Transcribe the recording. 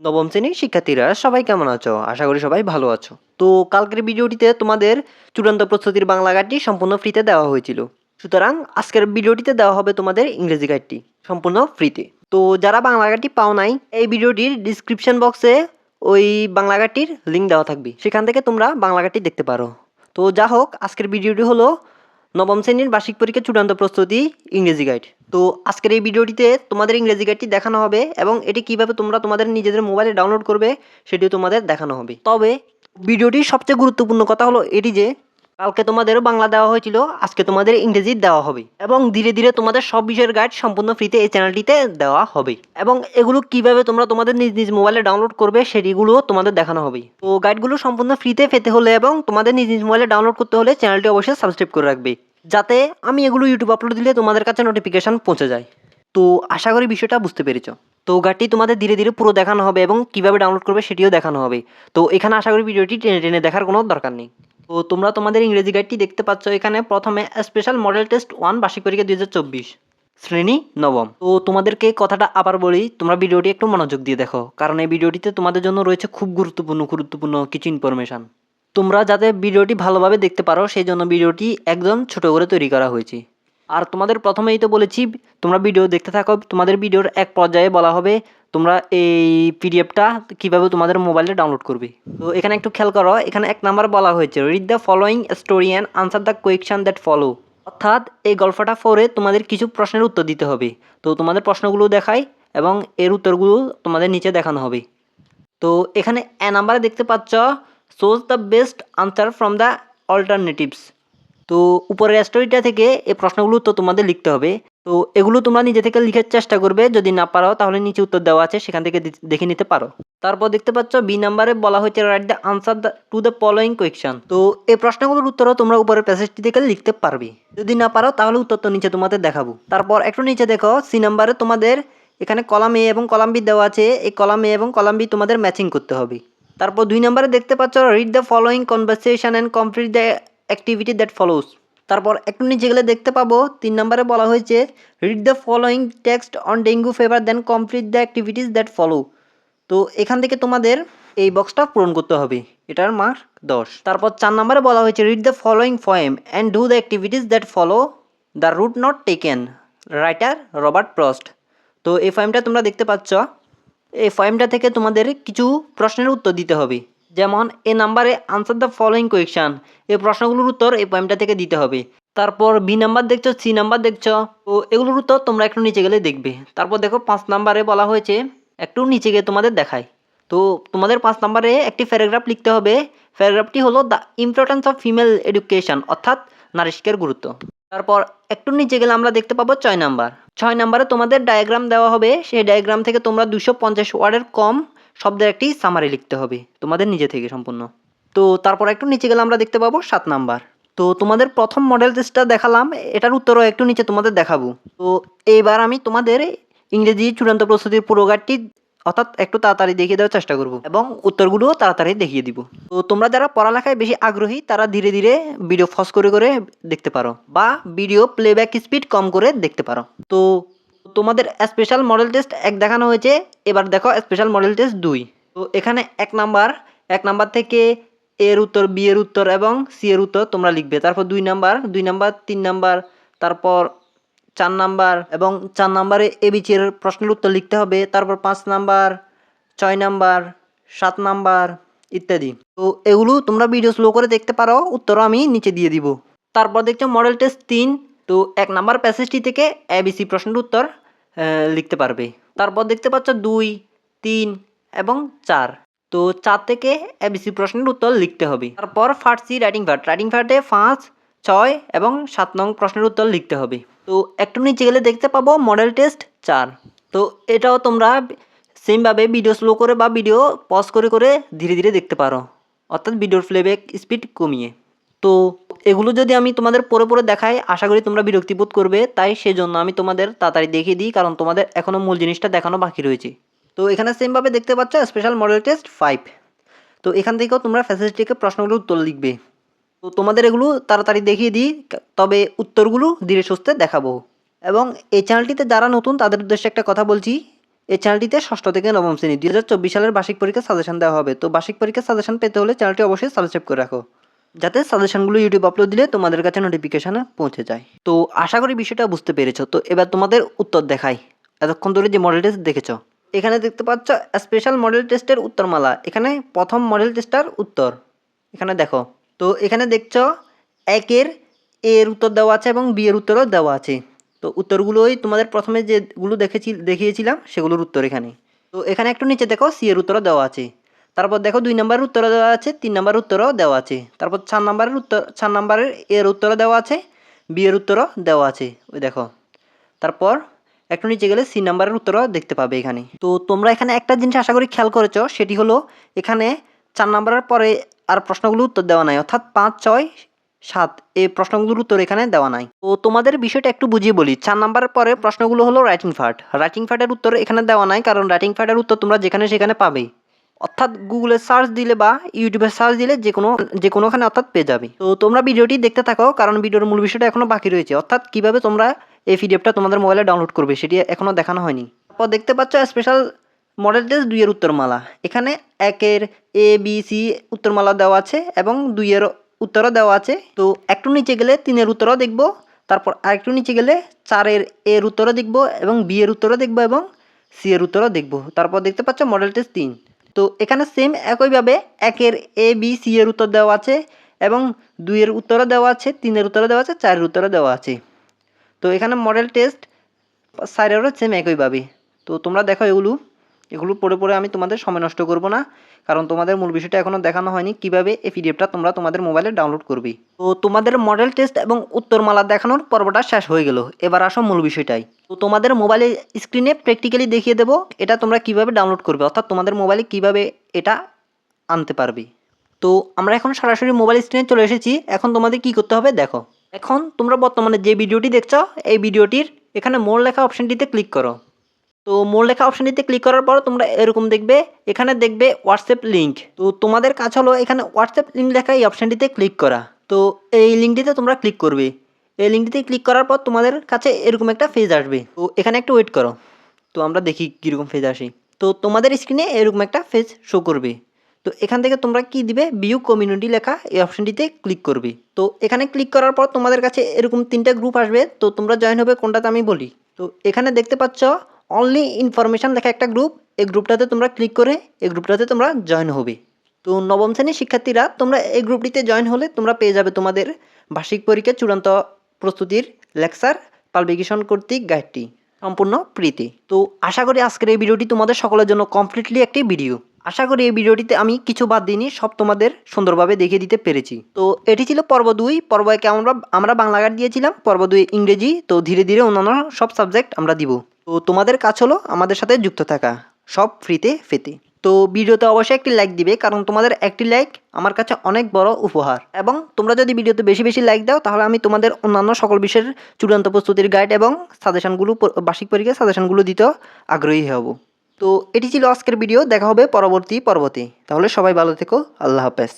নবম শ্রেণির শিক্ষার্থীরা, সবাই কেমন আছো? আশা করি সবাই ভালো আছো। তো কালকের ভিডিওটিতে তোমাদের চূড়ান্ত প্রস্তুতির বাংলা গাইডটি সম্পূর্ণ ফ্রিতে দেওয়া হয়েছিল। সুতরাং আজকের ভিডিওটিতে দেওয়া হবে তোমাদের ইংরেজি গাইডটি সম্পূর্ণ ফ্রিতে। তো যারা বাংলা গাইডটি পাও নাই, এই ভিডিওটির ডিসক্রিপশন বক্সে ওই বাংলা গাইডটির লিঙ্ক দেওয়া থাকবে। সেখান থেকে তোমরা বাংলা গাইডটি দেখতে পারো। তো যা হোক আজকের ভিডিওটি হলো নবম শ্রেণির বার্ষিক পরীক্ষা চূড়ান্ত প্রস্তুতি, ইংরেজি গাইড তো আজকের এই ভিডিওটিতে তোমাদের ইংরেজি গাইডটি দেখানো হবে এবং এটি কীভাবে তোমরা তোমাদের নিজেদের মোবাইলে ডাউনলোড করবে, সেটিও তোমাদের দেখানো হবে। তবে ভিডিওটির সবচেয়ে গুরুত্বপূর্ণ কথা হলো এটি যে কালকে তোমাদের বাংলা দেওয়া হয়েছিল, আজকে তোমাদের ইংরেজি দেওয়া হবে। এবং ধীরে ধীরে তোমাদের সব বিষয়ের গাইড সম্পূর্ণ ফ্রিতে এই চ্যানেলটিতে দেওয়া হবে। এবং এগুলো কীভাবে তোমরা তোমাদের নিজ নিজ মোবাইলে ডাউনলোড করবে সেটিগুলো তোমাদের দেখানো হবে। তো গাইডগুলো সম্পূর্ণ ফ্রিতে পেতে হলে এবং তোমাদের নিজ নিজ মোবাইলে ডাউনলোড করতে হলে চ্যানেলটি অবশ্যই সাবস্ক্রাইব করে রাখবে। যাতে আমি এগুলো ইউটিউব আপলোড দিলে তোমাদের কাছে নোটিফিকেশন পৌঁছে যায়। তো আশা করি বিষয়টা বুঝতে পেরেছ। তো গাইডটি তোমাদের ধীরে ধীরে পুরো দেখানো হবে এবং কীভাবে ডাউনলোড করবে সেটিও দেখানো হবে। তো এখানে আশা করি ভিডিওটি টেনে টেনে দেখার কোনো দরকার নেই। তো তোমরা তোমাদের ইংরেজি গাইডটি দেখতে পাচ্ছ এখানে প্রথমে স্পেশাল মডেল টেস্ট ওয়ান বার্ষিক পরীক্ষা দুই হাজার চব্বিশ, শ্রেণি নবম। তো তোমাদেরকে কথাটা আবার বলি, তোমরা ভিডিওটি একটু মনোযোগ দিয়ে দেখো, কারণ এই ভিডিওটিতে তোমাদের জন্য রয়েছে খুব গুরুত্বপূর্ণ গুরুত্বপূর্ণ কিছু ইনফরমেশান তোমরা যাতে ভিডিওটি ভালোভাবে দেখতে পারো, সেই জন্য ভিডিওটি একদম ছোট করে তৈরি করা হয়েছে। আর তোমাদের প্রথমেই তো বলেছি, তোমরা ভিডিও দেখতে থাকো, তোমাদের ভিডিওর এক পর্যায়ে বলা হবে তোমরা এই পিডিএফটা কীভাবে তোমাদের মোবাইলে ডাউনলোড করবে? তো এখানে একটু খেয়াল করো, এখানে এক নাম্বার বলা হয়েছে read the following story and answer the question that follow অর্থাৎ এই গল্পটা পড়ে তোমাদের কিছু প্রশ্নের উত্তর দিতে হবে। তো তোমাদের প্রশ্নগুলো দেখাই এবং এর উত্তরগুলো তোমাদের নিচে দেখানো হবে। তো এখানে এ নাম্বারে দেখতে পাচ্ছ choose the best answer from the alternatives তো উপরের স্টোরিটা থেকে এই প্রশ্নগুলো তো তোমাদের লিখতে হবে। তো এগুলো তোমরা নিজে থেকে লিখার চেষ্টা করবে। যদি না পারো, তাহলে নিচে উত্তর দেওয়া আছে, সেখান থেকে দেখে নিতে পারো। তারপর দেখতে পাচ্ছ, বি নাম্বারে বলা হয়েছে write the answer to the following question তো এই প্রশ্নগুলোর উত্তরও তোমরা উপরের প্যাসেজটি থেকে লিখতে পারবে। যদি না পারো, তাহলে উত্তর তো নিচে তোমাদের দেখাবো। তারপর একটু নিচে দেখো সি নাম্বারে তোমাদের এখানে কলাম এ এবং কলাম বি দেওয়া আছে। এই কলাম এ এবং কলাম বি তোমাদের ম্যাচিং করতে হবে। তারপর দুই নম্বরে দেখতে পাচ্ছ read the following conversation and complete the activity that follows তারপর একটু নিচে গেলে দেখতে পাবো, তিন নম্বরে বলা হয়েছে read the following text on dengue fever then complete the activities that follow তো এখান থেকে তোমাদের এই বক্সটা পূরণ করতে হবে, এটার মার্ক দশ। তারপর চার নম্বরে বলা হয়েছে read the following poem and do the activities that follow the road not taken writer Robert Frost তো এই ফয়েমটা তোমরা দেখতে পাচ্ছ, এই ফয়েমটা থেকে তোমাদের কিছু প্রশ্নের উত্তর দিতে হবে। যেমন, এ নাম্বারে আনসার দ্য ফলোয়িং কোয়েকশন এই প্রশ্নগুলোর উত্তর এই পয়েন্টটা থেকে দিতে হবে। তারপর বি নাম্বার দেখছ, সি নাম্বার দেখছ। তো এগুলোর উত্তর তোমরা একটু নিচে গেলে দেখবে। তারপর দেখো, পাঁচ নাম্বারে বলা হয়েছে, একটু নিচে গিয়ে তোমাদের দেখায় তো তোমাদের পাঁচ নাম্বারে একটি প্যারাগ্রাফ লিখতে হবে। প্যারাগ্রাফটি হলো the importance of female education অর্থাৎ নারী শিক্ষার গুরুত্ব। তারপর একটু নিচে গেলে আমরা দেখতে পাবো ছয় নাম্বার। ছয় নাম্বারে তোমাদের ডায়াগ্রাম দেওয়া হবে। সেই ডায়াগ্রাম থেকে তোমরা দুশো পঞ্চাশ ওয়ার্ডের কম শব্দের একটি সামারি লিখতে হবে, তোমাদের নিজে থেকে সম্পূর্ণ। তো তারপর একটু নিচে গেলে আমরা দেখতে পাবো সাত নাম্বার। তো তোমাদের প্রথম মডেল টেস্টটা দেখালাম, এটার উত্তরও একটু নিচে তোমাদের দেখাবো। তো এইবার আমি তোমাদের ইংরেজি চূড়ান্ত প্রস্তুতির পুরো গাইডটি অর্থাৎ একটু তাড়াতাড়ি দেখিয়ে দেওয়ার চেষ্টা করব এবং উত্তরগুলোও তাড়াতাড়ি দেখিয়ে দিব। তো তোমরা যারা পড়ালেখায় বেশি আগ্রহী, তারা ধীরে ধীরে ভিডিও ফস করে করে দেখতে পারো বা ভিডিও প্লেব্যাক স্পিড কম করে দেখতে পারো। তো তোমাদের স্পেশাল মডেল টেস্ট এক দেখানো হয়েছে। এবার দেখো স্পেশাল মডেল টেস্ট দুই। তো এখানে এক নাম্বার এক নাম্বার থেকে এর উত্তর, বি এর উত্তর এবং সি এর উত্তর তোমরা লিখবে। তারপর দুই নাম্বার দুই নাম্বার, তিন নাম্বার, তারপর চার নাম্বার এবং চার নাম্বারে এবিচির প্রশ্নের উত্তর লিখতে হবে। তারপর পাঁচ নাম্বার, ছয় নাম্বার, সাত নাম্বার ইত্যাদি। তো এগুলো তোমরা ভিডিও স্লো করে দেখতে পারো, উত্তরও আমি নিচে দিয়ে দিব। তারপর দেখছ মডেল টেস্ট তিন। তো এক নাম্বার প্যাসেজটি থেকে এবিসি প্রশ্নের উত্তর লিখতে পারবে। তারপর দেখতে পাচ্ছ দুই, তিন এবং চার। তো চার থেকে এবিসি প্রশ্নের উত্তর লিখতে হবে। তারপর ফার্সি রাইটিং পার্ট রাইটিং পার্টে পাঁচ, ছয় এবং সাত নং প্রশ্নের উত্তর লিখতে হবে। তো একটু নিচে গেলে দেখতে পাবো মডেল টেস্ট চার। তো এটাও তোমরা সেমভাবে ভিডিও স্লো করে বা ভিডিও পজ করে করে ধীরে ধীরে দেখতে পারো। অর্থাৎ ভিডিওর প্লেব্যাক স্পিড কমিয়ে। তো এগুলো যদি আমি তোমাদের পরে পরে দেখাই, আশা করি তোমরা বিরক্তিবোধ করবে। তাই সেজন্য আমি তোমাদের তাড়াতাড়ি দেখিয়ে দিই, কারণ তোমাদের এখনও মূল জিনিসটা দেখানো বাকি রয়েছে। তো এখানে সেমভাবে দেখতে পাচ্ছ স্পেশাল মডেল টেস্ট ফাইভ তো এখান থেকেও তোমরা ফ্যাসিলিটিকে প্রশ্নগুলো উত্তর লিখবে। তো তোমাদের এগুলো তাড়াতাড়ি দেখিয়ে দিই, তবে উত্তরগুলো ধীরে সুস্থে দেখাবো। এবং এই চ্যানেলটিতে যারা নতুন, তাদের উদ্দেশ্যে একটা কথা বলছি। এই চ্যানেলটিতে ষষ্ঠ থেকে নবম শ্রেণি দু হাজার চব্বিশ সালের বার্ষিক পরীক্ষা সাজেশন দেওয়া হবে। তো বার্ষিক পরীক্ষা সাজেশন পেতে হলে চ্যানেলটি অবশ্যই সাবস্ক্রাইব করে রাখো। যাতে সাজেশনগুলো ইউটিউব আপলোড দিলে তোমাদের কাছে নোটিফিকেশানে পৌঁছে যায়। তো আশা করি বিষয়টা বুঝতে পেরেছ। তো এবার তোমাদের উত্তর দেখাই। এতক্ষণ ধরে যে মডেল টেস্ট দেখেছ, এখানে দেখতে পাচ্ছ স্পেশাল মডেল টেস্টের উত্তরমালা। এখানে প্রথম মডেল টেস্টার উত্তর। এখানে দেখো, তো এখানে দেখছ একের এর উত্তর দেওয়া আছে এবং বি এর উত্তরও দেওয়া আছে। তো উত্তরগুলোই তোমাদের প্রথমে যেগুলো দেখেছি, দেখিয়েছিলাম সেগুলোর উত্তর এখানে। তো এখানে একটু নিচে দেখো, সি এর উত্তরও দেওয়া আছে। তারপর দেখো দুই নম্বরের উত্তরও দেওয়া আছে, তিন নম্বরের উত্তরও দেওয়া আছে। তারপর চার নম্বরের উত্তর, চার নম্বরের এর উত্তরও দেওয়া আছে, বি এর উত্তরও দেওয়া আছে। ওই দেখো। তারপর একটু নিচে গেলে সি নাম্বারের উত্তরও দেখতে পাবে এখানে। তো তোমরা এখানে একটা জিনিস আশা করি খেয়াল করেছ, সেটি হলো এখানে চার নাম্বারের পরে আর প্রশ্নগুলো উত্তর দেওয়া নাই, অর্থাৎ পাঁচ, ছয়, সাত, এই প্রশ্নগুলোর উত্তর এখানে দেওয়া নাই। তো তোমাদের বিষয়টা একটু বুঝিয়ে বলি, চার নাম্বারের পরে প্রশ্নগুলো হলো রাইটিং ফার্ট রাইটিং ফার্টের উত্তর এখানে দেওয়া নাই, কারণ রাইটিং ফার্টের উত্তর তোমরা যেখানে সেখানে পাবেই অর্থাৎ গুগলে সার্চ দিলে বা ইউটিউবে সার্চ দিলে যে কোনো, যে কোনোখানে অর্থাৎ পেয়ে যাবে। তো তোমরা ভিডিওটি দেখতে থাকো, কারণ ভিডিওর মূল বিষয়টা এখনও বাকি রয়েছে। অর্থাৎ কীভাবে তোমরা এই পিডিএফটা তোমাদের মোবাইলে ডাউনলোড করবে সেটি এখনও দেখানো হয়নি। তারপর দেখতে পাচ্ছ স্পেশাল মডেল টেস্ট দুইয়ের উত্তরমালা। এখানে একের এ বি সি উত্তরমালা দেওয়া আছে এবং দুইয়ের উত্তরও দেওয়া আছে। তো একটু নিচে গেলে তিনের উত্তরও দেখব, তারপর আরেকটু নিচে গেলে চারের এর উত্তরও দেখব এবং বি এর উত্তরও দেখব এবং সি এর উত্তরও দেখব। তারপর দেখতে পাচ্ছ মডেল টেস্ট তিন। তো এখানে সেম একইভাবে একের এ বি সি এর উত্তর দেওয়া আছে এবং দুইয়ের উত্তরও দেওয়া আছে, তিনের উত্তরও দেওয়া আছে, চারের উত্তরও দেওয়া আছে। তো এখানে মডেল টেস্ট সাইডেরও সেম একইভাবে তো তোমরা দেখো এগুলো। এগুলো পড়ে পড়ে আমি তোমাদের সময় নষ্ট করব না, কারণ তোমাদের মূল বিষয়টা এখনও দেখানো হয়নি, কীভাবে এই পিডিএফটা তোমরা তোমাদের মোবাইলে ডাউনলোড করবে। তো তোমাদের মডেল টেস্ট এবং উত্তরমালা দেখানোর পর্বটা শেষ হয়ে গেল, এবার আসো মূল বিষয়টাই তো তোমাদের মোবাইলে স্ক্রিনে প্র্যাকটিক্যালি দেখিয়ে দেবো, এটা তোমরা কীভাবে ডাউনলোড করবে, অর্থাৎ তোমাদের মোবাইলে কীভাবে এটা আনতে পারবে। তো আমরা এখন সরাসরি মোবাইল স্ক্রিনে চলে এসেছি, এখন তোমাদের কি করতে হবে দেখো। এখন তোমরা বর্তমানে যে ভিডিওটি দেখছ, এই ভিডিওটির এখানে মোর লেখা অপশানটিতে ক্লিক করো। তো মোর লেখা অপশানটিতে ক্লিক করার পর তোমরা এরকম দেখবে, এখানে দেখবে হোয়াটসঅ্যাপ লিঙ্ক তো তোমাদের কাজ হলো এখানে হোয়াটসঅ্যাপ লিঙ্ক লেখা এই অপশানটিতে ক্লিক করা। তো এই লিঙ্কটিতে তোমরা ক্লিক করবে। এই লিঙ্কটিতে ক্লিক করার পর তোমাদের কাছে এরকম একটা ফেজ আসবে। তো এখানে একটু ওয়েট করো। তো আমরা দেখি কীরকম ফেজ আসে। তো তোমাদের স্ক্রিনে এরকম একটা ফেজ শো করবে। তো এখান থেকে তোমরা কি দিবে? বিউ কমিউনিটি লেখা এই অপশনটিতে ক্লিক করবে। তো এখানে ক্লিক করার পর তোমাদের কাছে এরকম তিনটা গ্রুপ আসবে। তো তোমরা জয়েন হবে কোনটাতে আমি বলি। তো এখানে দেখতে পাচ্ছ অনলি ইনফরমেশান লেখা একটা গ্রুপ এই গ্রুপটাতে তোমরা ক্লিক করে এই গ্রুপটাতে তোমরা জয়েন হবে। তো নবম শ্রেণির শিক্ষার্থীরা, তোমরা এই গ্রুপটিতে জয়েন হলে তোমরা পেয়ে যাবে তোমাদের বার্ষিক পরীক্ষা চূড়ান্ত প্রস্তুতির লেকচার পাবলিকেশন কর্তৃক গাইডটি সম্পূর্ণ প্রীতি তো আশা করি আজকের এই ভিডিওটি তোমাদের সকলের জন্য কমপ্লিটলি একটি ভিডিও আশা করি এই ভিডিওটিতে আমি কিছু বাদ দিইনি, সব তোমাদের সুন্দরভাবে দেখিয়ে দিতে পেরেছি। তো এটি ছিল পর্ব দুই পর্ব একে আমরা আমরা বাংলা গার্ড দিয়েছিলাম, পর্ব দুই ইংরেজি, তো ধীরে ধীরে অন্যান্য সব সাবজেক্ট আমরা দিব। তো তোমাদের কাজ হলো আমাদের সাথে যুক্ত থাকা, সব ফ্রিতে ফেতে তো ভিডিওতে অবশ্যই একটি লাইক দিবে, কারণ তোমাদের একটি লাইক আমার কাছে অনেক বড় উপহার। এবং তোমরা যদি ভিডিওতে বেশি বেশি লাইক দাও, তাহলে আমি তোমাদের অন্যান্য সকল বিষয়ের চূড়ান্ত প্রস্তুতির গাইড এবং সাজেশনগুলো বার্ষিক পরীক্ষার সাজেশনগুলো দিতেও আগ্রহী হব। তো এটি ছিল আজকের ভিডিও দেখা হবে পরবর্তী পর্বতে। তাহলে সবাই ভালো থেকো, আল্লাহ হাফেজ।